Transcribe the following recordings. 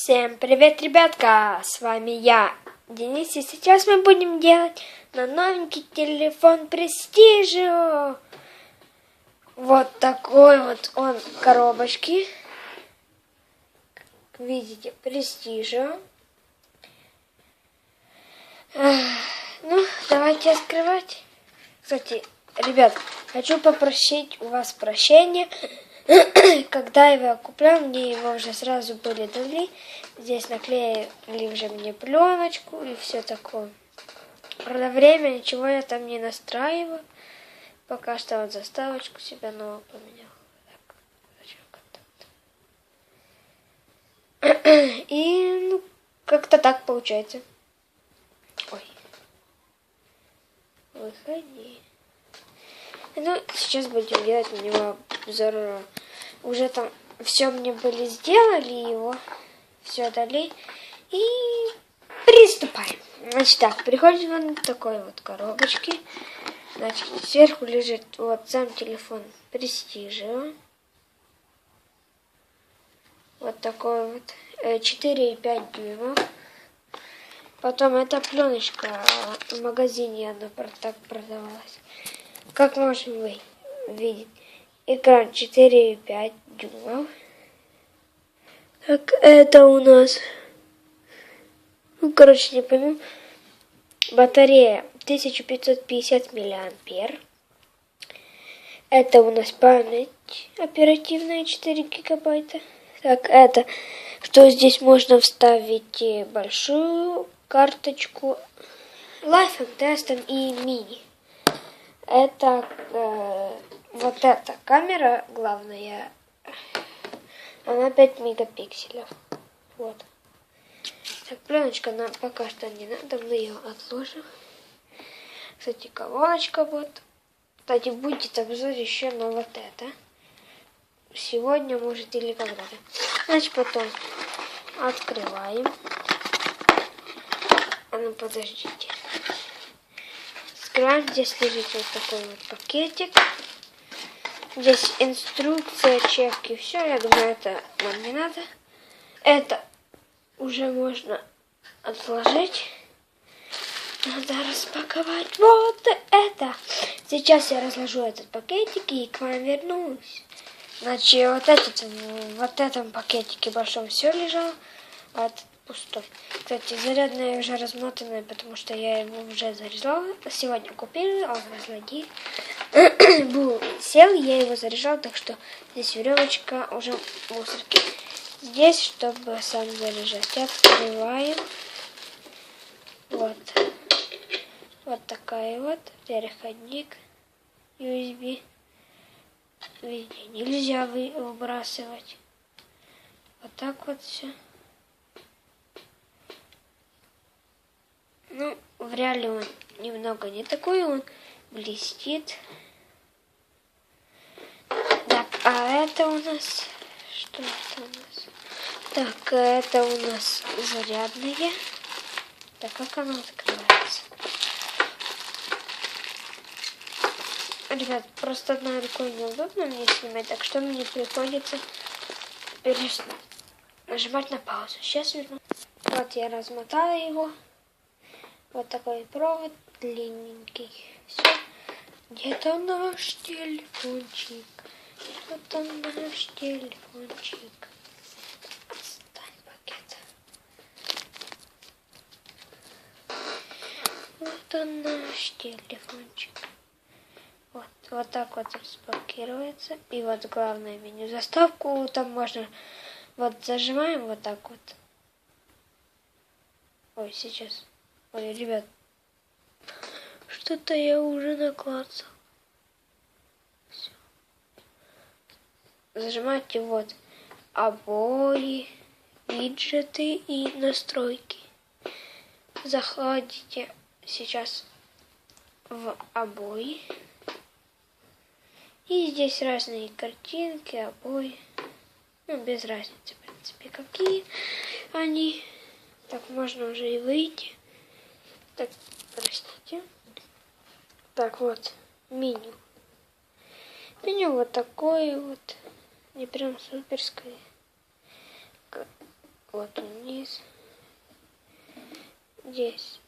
Всем привет, ребятка! С вами я, Денис, и сейчас мы будем делать на новенький телефон Престижио. Вот такой вот он коробочки. Как видите, Престижио. Ну, давайте открывать. Кстати, ребят, хочу попросить у вас прощения. Когда я его куплял, мне его уже сразу были дали. Здесь наклеили уже мне пленочку и все такое. Правда, время ничего я там не настраиваю. Пока что вот заставочку себя новую поменял. И ну, как-то так получается. Ой. Выходи. Ну, сейчас будем делать на него обзор. Уже там все мне были сделали его, все дали. И приступаем. Значит так, приходит он такой вот коробочке. Значит, сверху лежит вот сам телефон Prestige. Вот такой вот 4,5 э, дюймов. Потом эта пленочка в магазине она так продавалась. Как можем вы видеть, экран 4,5 дюймов. Так, это у нас, ну, короче, не пойму, батарея 1550 миллиампер. Это у нас память оперативная 4 гигабайта. Так, это, что здесь можно вставить большую карточку лайфом, тестом и мини это э, вот эта камера главная, она 5 мегапикселей. Вот. Так, пленочка нам пока что не надо, мы ее отложим. Кстати, колоночка вот. Кстати, будет обзор еще на вот это. Сегодня, может, или когда-то. Значит, потом открываем. А ну, подождите открываем. Здесь лежит вот такой вот пакетик. Здесь инструкция, чек и все. Я думаю, это нам не надо. Это уже можно отложить. Надо распаковать вот это. Сейчас я разложу этот пакетик и к вам вернусь. Значит, вот этот, вот этом пакетике большом все лежало. А пустой. Кстати, зарядная уже размотанная, потому что я его уже заряжала. Сегодня купили, а он разладил. Был сел, я его заряжал, так что здесь веревочка уже в мусорке. Здесь, чтобы сам заряжать, открываем. Вот. Вот такая вот переходник USB. Видите, нельзя выбрасывать. Вот так вот все. Ну, в реале он немного не такой, он блестит. Так, а это у нас... Что это у нас? Так, это у нас зарядные. Так, как оно открывается? Ребят, просто одной рукой неудобно мне снимать, так что мне приходится переш... нажимать на паузу. Сейчас верну. Вот я размотала его. Вот такой провод длинненький. Все. Где-то наш телефончик. Вот он наш телефончик. Отстань, пакет. Вот он наш телефончик. Вот, вот так вот распакируется. И вот главное меню. Заставку там можно... Вот зажимаем вот так вот. Ой, сейчас. Ой, ребят, что-то я уже наклацал. Все. Зажимайте вот обои, виджеты и настройки. Заходите сейчас в обои. И здесь разные картинки, обои. Ну, без разницы, в принципе, какие они. Так, можно уже и выйти. Так, простите. Так, вот, меню. Меню вот такое вот. Не прям суперское. Вот вниз. Здесь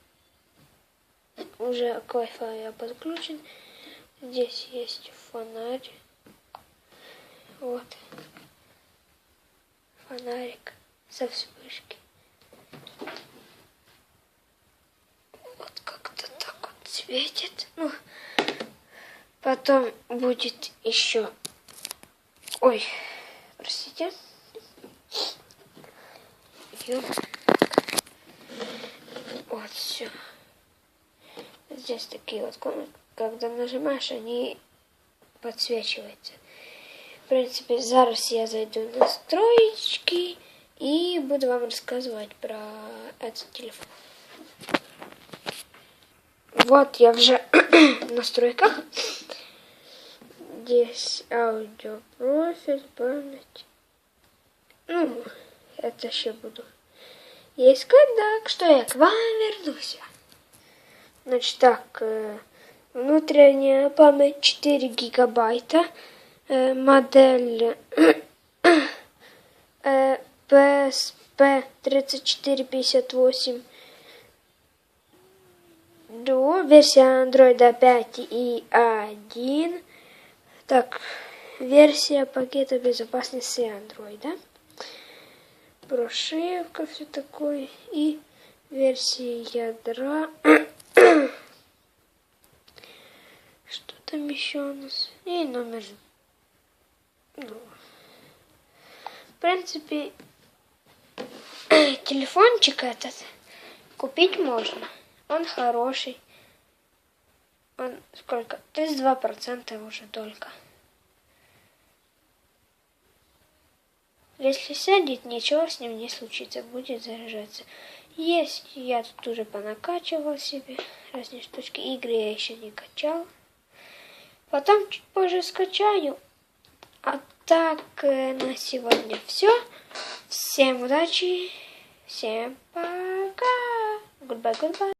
уже к Wi-Fi я подключен. Здесь есть фонарь. Вот. Фонарик со вспышки. Вот как-то так вот светит. Ну, потом будет еще... Ой, простите. Ё. Вот все. Здесь такие вот комнаты. Когда нажимаешь, они подсвечиваются. В принципе, зараз я зайду в настроечки и буду вам рассказывать про этот телефон. Вот я уже в настройках. Здесь аудио профиль, память. Ну, это еще буду искать, так что я к вам вернусь. Значит так, э, внутренняя память 4 гигабайта, э, модель э, PSP 3458 Duo, версия Android 5 и 1. Так, версия пакета безопасности Android. Прошивка, все такое. И версия ядра. Что там еще у нас? И номер. Ну, в принципе, телефончик этот купить можно. Он хороший. Он сколько? 32% уже только. Если сядет, ничего с ним не случится, будет заряжаться. Есть, я тут уже понакачивал себе разные штучки. Игры я еще не качал. Потом чуть позже скачаю. А так э, на сегодня все. Всем удачи. Всем пока. Goodbye, goodbye.